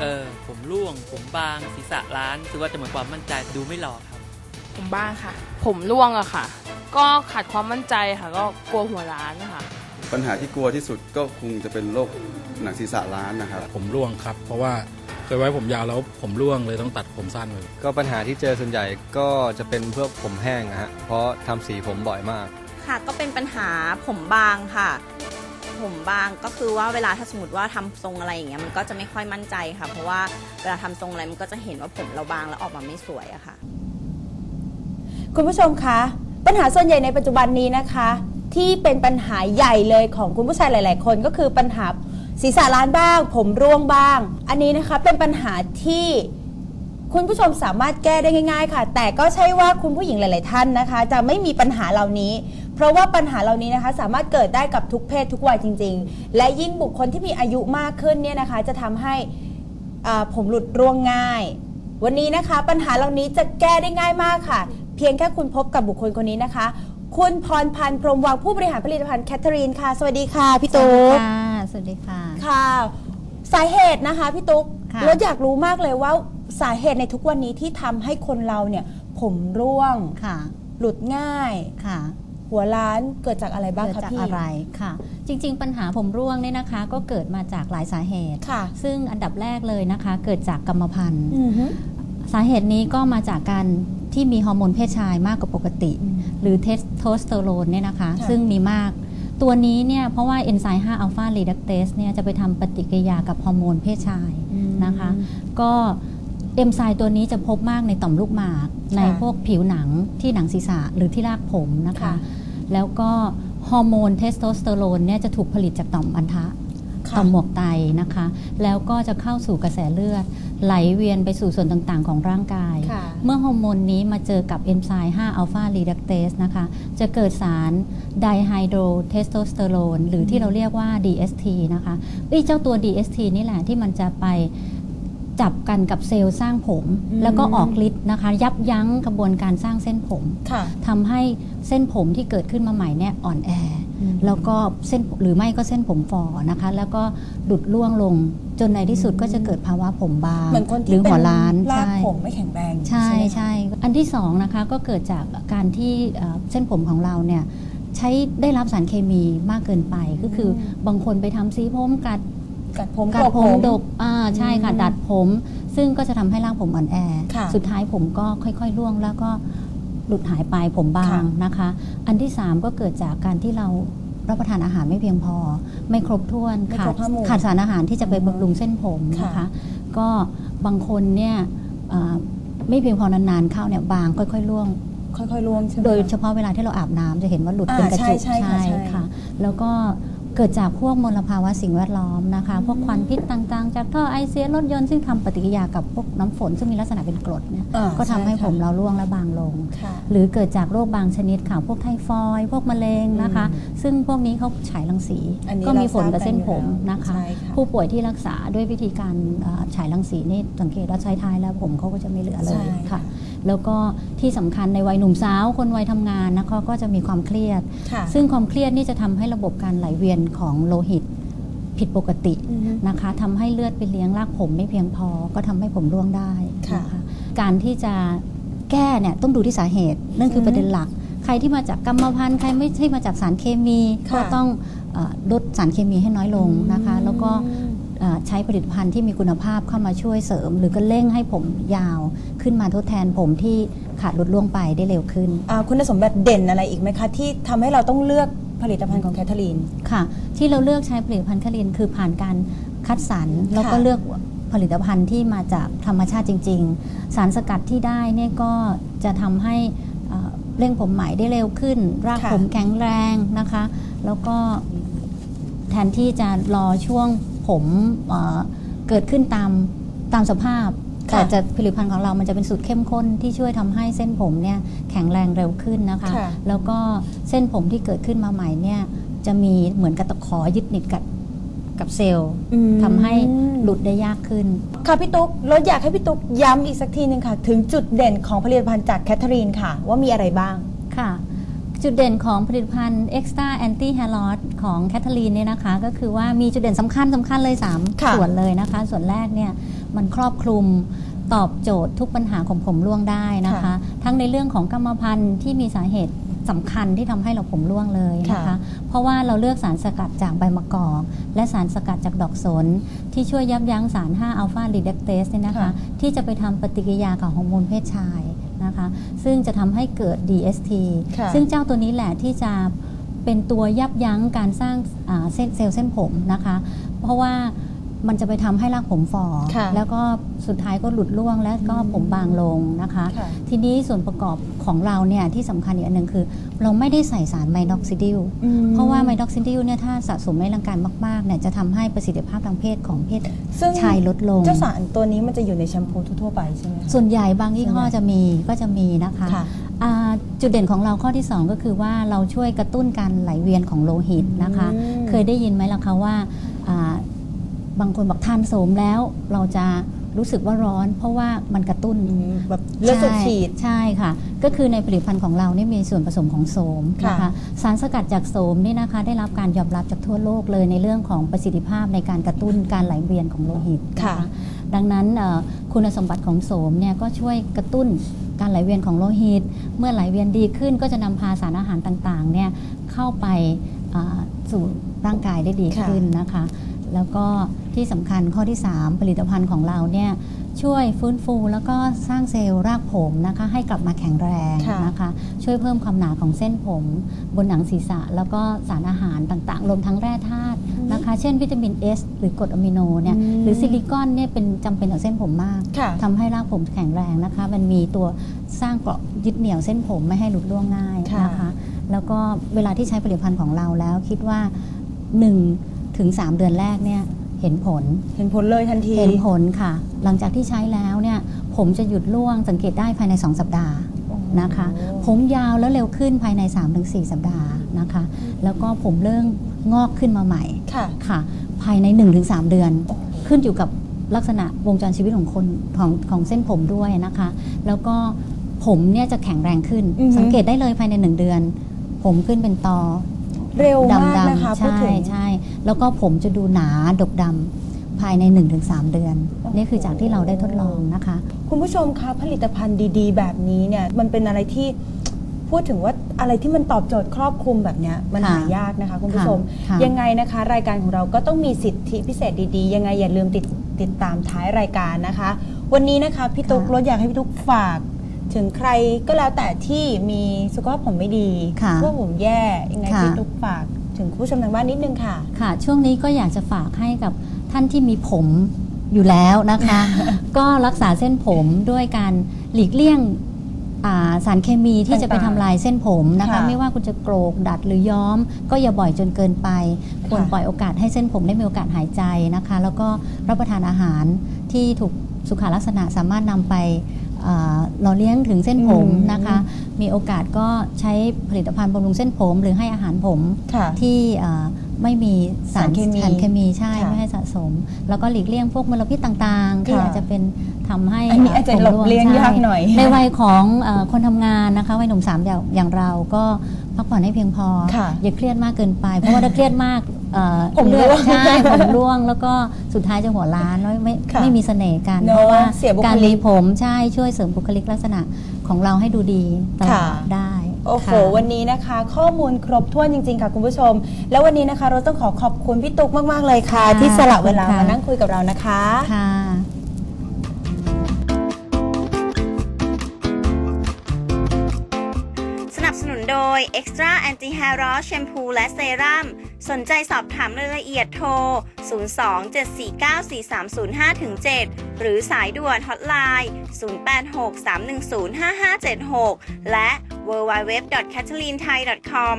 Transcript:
เออ ผมร่วง ผมบาง ศีรษะล้านคือว่าจะเหมือนความมั่นใจดูไม่หล่อครับ ผมบ้างค่ะ ผมร่วงอะค่ะ ก็ขาดความมั่นใจค่ะ ก็กลัวหัวร้านนะคะปัญหาที่กลัวที่สุดก็คงจะเป็นโรคหนังศีรษะล้านนะครับ ผมร่วงครับ เพราะว่าเคยไว้ผมยาวแล้วผมร่วงเลยต้องตัดผมสั้นเลยก็ปัญหาที่เจอส่วนใหญ่ก็จะเป็นพวกผมแห้งอะฮะเพราะทำสีผมบ่อยมาก ค่ะก็เป็นปัญหาผมบางค่ะ ผมบาง ก็คือว่าเวลาถ้าสมมติว่าทำทรงอะไรอย่างเงี้ยมันก็จะไม่ค่อยมั่นใจค่ะ เพราะว่าเวลาทำทรงอะไรมันก็จะเห็นว่าผมเราบางแล้วออกมาไม่สวยอะค่ะ คุณผู้ชมคะปัญหาส่วนใหญ่ในปัจจุบันนี้นะคะ ที่เป็นปัญหาใหญ่เลยของคุณผู้ชายหลาย ๆ คนก็คือปัญหาศีรษะล้านบ้าง ผมร่วงบ้าง อันนี้นะคะเป็นปัญหาที่คุณผู้ชมสามารถแก้ได้ง่าย ๆ ค่ะ แต่ก็ใช่ว่าคุณผู้หญิงหลาย ๆ ท่านนะคะ จะไม่มีปัญหาเหล่านี้ เพราะว่าปัญหาเหล่านี้นะคะสามารถเกิดได้กับทุกเพศทุกวัยจริง ๆ และยิ่งบุคคลที่มีอายุมากขึ้นเนี่ยนะคะ จะทำให้อ่าผมหลุดร่วงง่าย วันนี้นะคะ ปัญหาเหล่านี้จะแก้ได้ง่ายมากค่ะ เพียงแค่คุณพบกับบุคคลคนนี้นะคะ คุณพรพันธ์พรหมวังผู้บริหารผลิตภัณฑ์แคทเธอรีนค่ะ สวัสดีค่ะพี่ตุ๊ก ค่ะ สวัสดีค่ะ ค่ะ สาเหตุนะคะพี่ตุ๊กค่ะ รถอยากรู้มากเลยว่าสาเหตุในทุกวันนี้ที่ทำให้คนเราเนี่ย ผมร่วง ค่ะ หลุดง่าย ค่ะ หัวล้านเกิดจากอะไรบ้างเกิดคะจากพี่ อะไรค่ะ จริงๆ ปัญหาผมร่วงเนี่ยนะคะ ก็เกิดมาจากหลายสาเหตุ ค่ะซึ่งอันดับแรกเลยนะคะ เกิดจากกรรมพันธุ์ อือฮึสาเหตุนี้ก็มาจากการที่มีฮอร์โมนเพศชายมากกว่าปกติหรือเทสโทสเตอโรนเนี่ยนะคะ ค่ะ ซึ่งมีมาก ตัวนี้เนี่ยเพราะว่าเอนไซม์5อัลฟารีดักเตสเนี่ยจะไปทำปฏิกิริยากับฮอร์โมนเพศชาย นะคะ ก็เอนไซม์ตัวนี้จะพบมากในต่อมลูกหมาก ในพวกผิวหนังที่หนังศีรษะหรือที่รากผมนะคะ ค่ะ แล้วก็ฮอร์โมนเทสโทสเตอโรนเนี่ยจะถูกผลิตจากต่อมอันทะค่ะต่อมหมวกไตนะคะ แล้วก็จะเข้าสู่กระแสเลือด ไหลเวียนไปสู่ส่วนต่างๆ ของร่างกายค่ะเมื่อฮอร์โมนนี้มาเจอกับเอนไซม์5อัลฟารีดักเตสนะคะ จะเกิดสารไดไฮโดรเทสโทสเตอโรนหรือที่เราเรียกว่า DST นะคะเอ้ยเจ้าตัว DST นี่แหละที่มันจะไป จับกันกับเซลล์สร้างผมอืมแล้วก็ออกฤทธิ์นะคะ ยับยั้งกระบวนการสร้างเส้นผมค่ะทำให้เส้นผมที่เกิดขึ้นมาใหม่เนี่ยอ่อนแออมแล้วก็เส้นหรือไม่ก็เส้นผมฝ่อนะคะ แล้วก็ดุดร่วงลงจนในที่สุดก็จะเกิดภาวะผมบางเหมือนคนหรืที่อเป็นหัวล้านรากใช่ผมไม่แข็งแรงใช่ไหมคะใช่อันที่สองนะคะก็เกิดจากการที่เอ่อเส้นผมของเราเนี่ยใช้ได้รับสารเคมีมากเกินไปก็คือบางคนไปทำสีผมกัด กัดผมกัดกรบผม ดกอ่าใช่ค่ะอืมดัดผม ซึ่งก็จะทำให้ร่างผมอ่อนแอ ค่ะสุดท้ายผมก็ค่อยๆร่วงแล้วก็หลุดหายไปผมบางค่ะ นะคะ อันที่สามก็เกิดจากการที่เรารับประทานอาหารไม่เพียงพอ ไม่ครบถ้วนไม่ขาครดบห้าหมู่ขาดสารอาหารที่จะไปบำรุงเส้นผมนะค่ะ คะ ก็บางคนเนี่ยอ่าไม่เพียงพอนานๆเข้าเนี่ยบางค่อยๆร่วง ค่อยๆร่วงใช่ไหม โดยคะเฉพาะเวลาที่เราอาบน้ำจะเห็นว่าหลุดอ่าเป็นกระจุกใช่ใช่ค่ะใช่ค่ะแล้วก็ เกิดจากพวกมลภาวะสิ่งแวดล้อมนะคะ พวกควันพิษต่างๆ จากท่อไอเสียรถยนต์ซึ่งทำปฏิกิริยากับพวกน้ำฝน ซึ่งมีลักษณะเป็นกรดเนี่ยอ่าก็ทำให้ช่ค่ะผมเราร่วงและบางลงค่ะหรือเกิดจากโรคบางชนิดค่ะพวกไทฟอยด์พวกมะเร็งนะคะ ซึ่งพวกนี้เขาฉายรังสีอันนี้ก็มีผลกับเส้นผมเราทราบกันอยู่แล้วนะคะใช่ค่ะผู้ป่วยที่รักษาด้วยวิธีการเอ่อฉายรังสีนี่สังเกตว่าใช้ท้ายแล้วผมเขาก็จะไม่เหลือเลใช่ยค่ะค่ะแล้วก็ที่สำคัญในวัยหนุ่มสาว คนวัยทำงานนะคะก็จะมีความเครียดค่ะซึ่งความเครียดนี่จะทำให้ระบบการไหลเวียนของโลหิตผิดปกติอือฮึนะคะทำให้เลือดไปเลี้ยงรากผมไม่เพียงพอ ก็ทำให้ผมร่วงได้ค่ะนะคะการที่จะแก้เนี่ยต้องดูที่สาเหตุนั่นคือประเด็นหลัก ใครที่มาจากกรรมพันธุ์ใครไม่ใช่มาจากสารเคมีค่ะก็ต้องเอ่อลดสารเคมีให้น้อยลงนะคะ แล้วก็อืมเอ่อ ใช้ผลิตภัณฑ์ที่มีคุณภาพเข้ามาช่วยเสริม หรือก็เร่งให้ผมยาวขึ้นมาทดแทนผมที่ขาดลดล่วงไปได้เร็วขึ้นอ่าคุณสมบัติเด่นอะไรอีกไหมคะ ที่ทำให้เราต้องเลือกผลิตภัณฑ์ของแคทเธอรีนค่ะ ที่เราเลือกใช้ผลิตภัณฑ์คารินคือผ่านการคัดสรรแล้วก็เลือกผลิตภัณฑ์ที่มาจากธรรมชาติจริง ๆ สารสกัดที่ได้เนี่ยก็จะทำให้เอ่อเร่งผมใหม่ได้เร็วขึ้น รากค่ะผมแข็งแรงนะคะ แล้วก็แทนที่จะรอช่วง ผมเอ่อเกิดขึ้นตามตามสภาพค่ะแต่จะผลิตภัณฑ์ของเรามันจะเป็นสูตรเข้มข้นที่ช่วยทำให้เส้นผมเนี่ยแข็งแรงเร็วขึ้นนะคะค่ะแล้วก็เส้นผมที่เกิดขึ้นมาใหม่เนี่ยจะมีเหมือนกับตะขอยึดติดกับกับเซลล์อืมทำให้หลุดได้ยากขึ้น ค่ะพี่ตุ๊กรถอยากให้พี่ตุ๊กย้ำอีกสักทีหนึ่งค่ะ ถึงจุดเด่นของผลิตภัณฑ์จากแคทเธอรีนค่ะ ว่ามีอะไรบ้างค่ะ จุดเด่นของผลิตภัณฑ์ Extra Anti Hair Loss ของแคทเธอรีนเนี่ยนะคะ ก็คือว่ามีจุดเด่นสำคัญสำคัญเลยค่ะ3ส่วนเลยนะคะ ส่วนแรกเนี่ยมันครอบคลุมตอบโจทย์ทุกปัญหาของผมร่วงได้นะคะ ค่ะทั้งในเรื่องของกรรมพันธุ์ที่มีสาเหตุสำคัญที่ทำให้เราผมร่วงเลยนะคะ ค่ะ เพราะว่าเราเลือกสารสกัดจากใบมะกอก และสารสกัดจากดอกสน ที่ช่วยยับยั้งสาร 5 อัลฟารีเดกเตสเนี่ยนะคะ ค่ะ ที่จะไปทำปฏิกิริยากับฮอร์โมนเพศชายนะคะ ซึ่งจะทำให้เกิด DST ค่ะ ซึ่งเจ้าตัวนี้แหละที่จะเป็นตัวยับยั้งการสร้างอ่าเส้นเซลล์เส้นผมนะคะ เพราะว่า มันจะไปทำให้รากผมฝ่อค่ะแล้วก็สุดท้ายก็หลุดร่วงและก็ผมบางลงนะคะค่ะทีนี้ส่วนประกอบของเราเนี่ยที่สำคัญอีกอันหนึ่งคือ เราไม่ได้ใส่สารไมดอกซิดิลอืมเพราะว่าไมดอกซิดิลเนี่ยถ้าสะสมในร่างกายมากๆเนี่ยจะทำให้ประสิทธิภาพทางเพศของเพศซึ่งชายลดลง เจ้าสารตัวนี้มันจะอยู่ในแชมพูทั่วๆไปใช่ไหมคะส่วนใหญ่บางยี่ห้อจะมีก็จะมีนะคะค่ะอ่าจุดเด่นของเราข้อที่ 2 ก็คือว่าเราช่วยกระตุ้นการไหลเวียนของโลหิตนะคะอืมเคยได้ยินไหมล่ะคะว่าอ่า บางคนบอกทานโสมแล้ว เราจะรู้สึกว่าร้อน เพราะว่ามันกระตุ้นอืมแบบเลือดสูบฉีดใช่ค่ะ ก็คือในผลิตภัณฑ์ของเรานี่มีส่วนผสมของโสมนะค่ะคะสารสกัดจากโสมนี่นะคะ ได้รับการยอมรับจากทั่วโลกเลยในเรื่องของประสิทธิภาพในการกระตุ้นการไหลเวียนของโลหิตนค่ะดังนั้นเอ่อคุณสมบัติของโสมเนี่ยก็ช่วยกระตุ้นการไหลเวียนของโลหิต เมื่อไหลเวียนดีขึ้นก็จะนำพาสารอาหารต่างๆเนี่ยเข้าไปอ่าสู่ร่างกายได้ดีค่ะขึ้นนะคะ แล้วก็ที่สำคัญข้อที่ 3 ผลิตภัณฑ์ของเราเนี่ยช่วยฟื้นฟูแล้วก็สร้างเซลล์รากผมนะคะให้กลับมาแข็งแรงค่ะนะคะช่วยเพิ่มความหนาของเส้นผม บนหนังศีรษะ แล้วก็สารอาหารต่างๆรวมทั้งแร่ธาตุนะคะ เช่นวิตามิน S หรือกรดอะมิโนเนี่ยอืมหรือซิลิคอนเนี่ยเป็นจำเป็นต่อเส้นผมมากค่ะทำให้รากผมแข็งแรงนะคะ มันมีตัวสร้างเกราะยึดเหนี่ยวเส้นผมไม่ให้หลุดร่วงง่ายค่ะนะคะ แล้วก็เวลาที่ใช้ผลิตภัณฑ์ของเราแล้วคิดว่า1 ถึง 3 เดือนแรกเนี่ยเห็นผล เห็นผลเลยทันที เห็นผลค่ะ หลังจากที่ใช้แล้วเนี่ยผมจะหยุดร่วงสังเกตได้ภายใน 2 สัปดาห์นะคะ ผมยาวแล้วเร็วขึ้นภายใน 3-4 สัปดาห์นะคะ แล้วก็ผมเริ่มงอกขึ้นมาใหม่ค่ะค่ะ ภายใน 1-3 เดือน ขึ้นอยู่กับลักษณะวงจรชีวิตของคนของของเส้นผมด้วยนะคะ แล้วก็ผมเนี่ยจะแข็งแรงขึ้นอือฮึสังเกตได้เลยภายใน 1 เดือน ผมขึ้นเป็นตอ เร็วมากดำนะคะๆพูดใช่ถึง ใช่แล้วก็ผมจะดูหนาดกดำภายใน 1-3 เดือนนี่คือจากที่เราได้ทดลองนะคะ คุณผู้ชมคะผลิตภัณฑ์ดีๆ แบบนี้เนี่ยมันเป็นอะไรที่พูดถึงว่าอะไรที่มันตอบโจทย์ครอบคลุมแบบเนี้ยมันค่ะหายากนะคะ คุณผู้ชม ค่ะ ยังไงนะคะ รายการของเราก็ต้องมีสิทธิพิเศษดีๆ ยังไงอย่าลืมติดติดตามท้ายรายการนะคะ วันนี้นะคะพี่ตุ๊กรถอยากให้พี่ตุ๊กฝาก ถึงใครก็แล้วแต่ที่มีสุขภาพผมไม่ดีค่ะสุขภาพผมแย่ยังไงค่ะ พี่ตุ๊กฝากถึงคุณผู้ชมทางบ้านนิดนึงค่ะ ค่ะ ช่วงนี้ก็อยากจะฝากให้กับท่านที่มีผมอยู่แล้วนะคะ ก็รักษาเส้นผมด้วยการหลีกเลี่ยงอ่าสารเคมีที่จะไปทำลายเส้นผมนะคะ ค่ะไม่ว่าคุณจะโกรกดัดหรือย้อม ก็อย่าบ่อยจนเกินไป ควรค่ะปล่อยโอกาสให้เส้นผมได้มีโอกาสหายใจนะคะ แล้วก็รับประทานอาหารที่ถูกสุขลักษณะสามารถนำไปอ่า หล่อเลี้ยงถึงเส้นผมอืมนะคะ มีโอกาสก็ใช้ผลิตภัณฑ์บำรุงเส้นผม หรือให้อาหารผมค่ะที่เอ่อไม่มีสารสารเคมีสารเคมีใช่ค่ะไม่ให้สะสม แล้วก็หลีกเลี่ยงพวกมลพิษต่างๆ ที่ค่ะอาจจะเป็นทำให้อันนี้อาจจะผมหลบร่วงเลี่ยงใช่ยากหน่อย ในวัยของเอ่อคนทำงานนะคะวัยหนุ่มสามอย่างอย่างเราก็พักผ่อนให้เพียงพอค่ะอย่าเครียดมากเกินไป เพราะว่าถ้าเครียดมากเอ่อ ผมเลือดร่วงใช่ผมร่วงแล้วก็สุดท้ายจะหัวล้านแล้วไม่ค่ะไม่มีเสน่ห์กันเนอะเพราะว่าเสียบุคลิกการรีผมใช่ช่วยเสริมบุคลิกลักษณะของเราให้ดูดีตลอค่ะดได้โอ้โหค่ะวันนี้นะคะ ข้อมูลครบถ้วนจริง ๆ ค่ะคุณผู้ชม แล้ววันนี้นะคะ เราต้องขอขอบคุณพี่ตุ๊กมาก ๆ เลยค่ะค่ะที่สละเวลาขอบคุณค่ะมานั่งคุยกับเรานะคะค่ะ Extra Anti Hair Loss Shampoo และเซรั่มสนใจสอบถามรายละเอียดโทร 02-749-4305-7 หรือสายด่วนฮอตไลน์086-310-5576 และ www.catherinethai.com